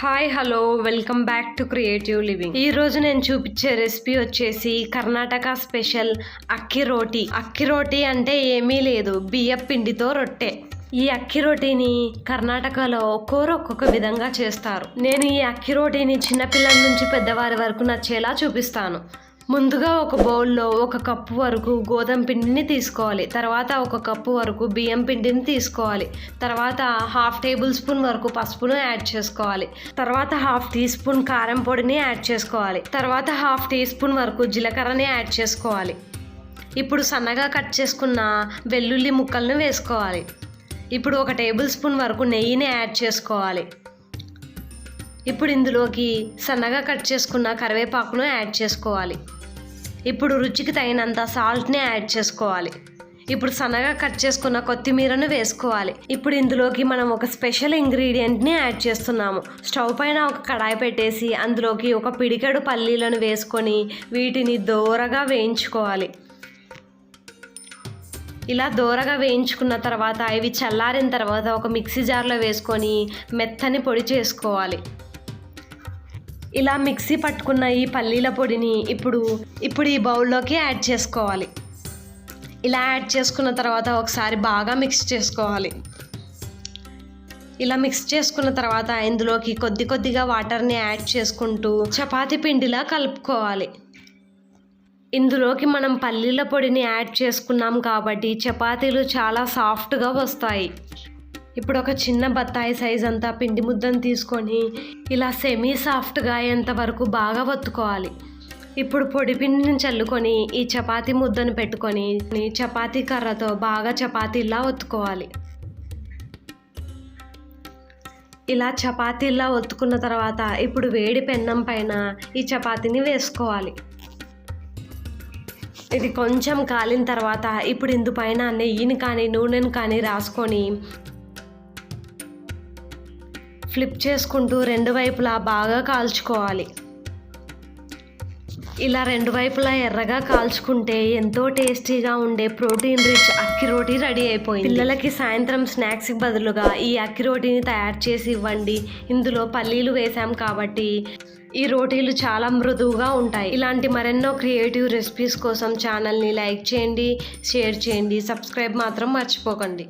Hi hello welcome back to creative living ఈ రోజు నేను చూపించే రెసిపీ వచ్చేసి కర్ణాటక స్పెషల్ అక్కి రోటీ. అక్కి రోటీ అంటే ఏమీ లేదు బియ్యం పిండితో రొట్టె. ఈ అక్కి రోటీని కర్ణాటకలో ఒక్కోరు ఒక్కొక్క విధంగా చేస్తారు. నేను ఈ అక్కి రోటీని చిన్నపిల్లల నుంచి పెద్దవారి వరకు నచ్చేలా చూపిస్తాను. ముందుగా ఒక బౌల్లో ఒక కప్పు వరకు గోధుమ పిండిని తీసుకోవాలి. తర్వాత ఒక కప్పు వరకు బియ్యం పిండిని తీసుకోవాలి. తర్వాత హాఫ్ టేబుల్ స్పూన్ వరకు పసుపును యాడ్ చేసుకోవాలి. తర్వాత హాఫ్ టీ స్పూన్ కారం పొడిని యాడ్ చేసుకోవాలి. తర్వాత హాఫ్ టీ స్పూన్ వరకు జీలకర్రని యాడ్ చేసుకోవాలి. ఇప్పుడు సన్నగా కట్ చేసుకున్న వెల్లుల్లి ముక్కలను వేసుకోవాలి. ఇప్పుడు ఒక టేబుల్ స్పూన్ వరకు నెయ్యిని యాడ్ చేసుకోవాలి. ఇప్పుడు ఇందులోకి సన్నగా కట్ చేసుకున్న కరివేపాకును యాడ్ చేసుకోవాలి. ఇప్పుడు రుచికి తగినంత సాల్ట్ని యాడ్ చేసుకోవాలి. ఇప్పుడు సన్నగా కట్ చేసుకున్న కొత్తిమీరను వేసుకోవాలి. ఇప్పుడు ఇందులోకి మనం ఒక స్పెషల్ ఇంగ్రీడియంట్ని యాడ్ చేస్తున్నాము. స్టవ్ పైన ఒక కడాయి పెట్టేసి అందులోకి ఒక పిడికెడు పల్లీలను వేసుకొని వీటిని దోరగా వేయించుకోవాలి. ఇలా దోరగా వేయించుకున్న తర్వాత ఇవి చల్లారిన తర్వాత ఒక మిక్సీ జార్లో వేసుకొని మెత్తని పొడి చేసుకోవాలి. ఇలా మిక్సీ పట్టుకున్న ఈ పల్లీల పొడిని ఇప్పుడు ఇప్పుడు ఈ బౌల్లోకి యాడ్ చేసుకోవాలి. ఇలా యాడ్ చేసుకున్న తర్వాత ఒకసారి బాగా మిక్స్ చేసుకోవాలి. ఇలా మిక్స్ చేసుకున్న తర్వాత ఇందులోకి కొద్ది కొద్దిగా వాటర్ని యాడ్ చేసుకుంటూ చపాతి పిండిలా కలుపుకోవాలి. ఇందులోకి మనం పల్లీల పొడిని యాడ్ చేసుకున్నాం కాబట్టి చపాతీలు చాలా సాఫ్ట్గా వస్తాయి. ఇప్పుడు ఒక చిన్న బత్తాయి సైజ్ అంతా పిండి ముద్దను తీసుకొని ఇలా సెమీ సాఫ్ట్గా అయ్యేంత వరకు బాగా వత్తుకోవాలి. ఇప్పుడు పొడి పిండిని చల్లుకొని ఈ చపాతి ముద్దను పెట్టుకొని చపాతీ కర్రతో బాగా చపాతీలా ఒత్తుకోవాలి. ఇలా చపాతీలా ఒత్తుకున్న తర్వాత ఇప్పుడు వేడి పెన్నం పైన ఈ చపాతీని వేసుకోవాలి. ఇది కొంచెం కాలిన తర్వాత ఇప్పుడు ఇందుపైన నెయ్యిని కానీ నూనెని కానీ రాసుకొని ఫ్లిప్ చేసుకుంటూ రెండు వైపులా బాగా కాల్చుకోవాలి. ఇలా రెండు వైపులా ఎర్రగా కాల్చుకుంటే ఎంతో టేస్టీగా ఉండే ప్రోటీన్ రిచ్ అక్కి రోటీ రెడీ అయిపోయింది. పిల్లలకి సాయంత్రం స్నాక్స్కి బదులుగా ఈ అక్కి రోటీని తయారు చేసి ఇవ్వండి. ఇందులో పల్లీలు వేసాం కాబట్టి ఈ రోటీలు చాలా మృదువుగా ఉంటాయి. ఇలాంటి మరెన్నో క్రియేటివ్ రెసిపీస్ కోసం ఛానల్ని లైక్ చేయండి షేర్ చేయండి సబ్స్క్రైబ్ మాత్రం మర్చిపోకండి.